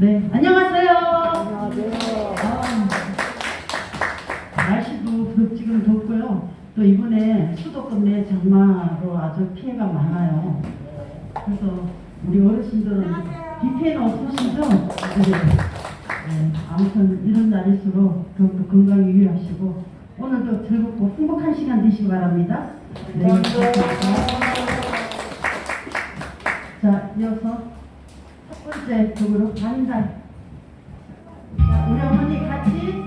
네, 안녕하세요. 안녕하세요. 아, 날씨도 덥지금 덥고요. 또 이번에 수도권 내 장마로 아주 피해가 많아요. 그래서 우리 어르신들은 비 피해는 없으시죠? 네. 네, 아무튼 이런 날일수록 더욱더 건강 유의하시고 오늘도 즐겁고 행복한 시간 되시기 바랍니다. 네, 감사합니다. 자, 이어서 곡으로 반달. 자, 우리 어머니 같이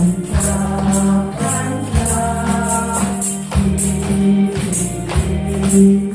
thank you.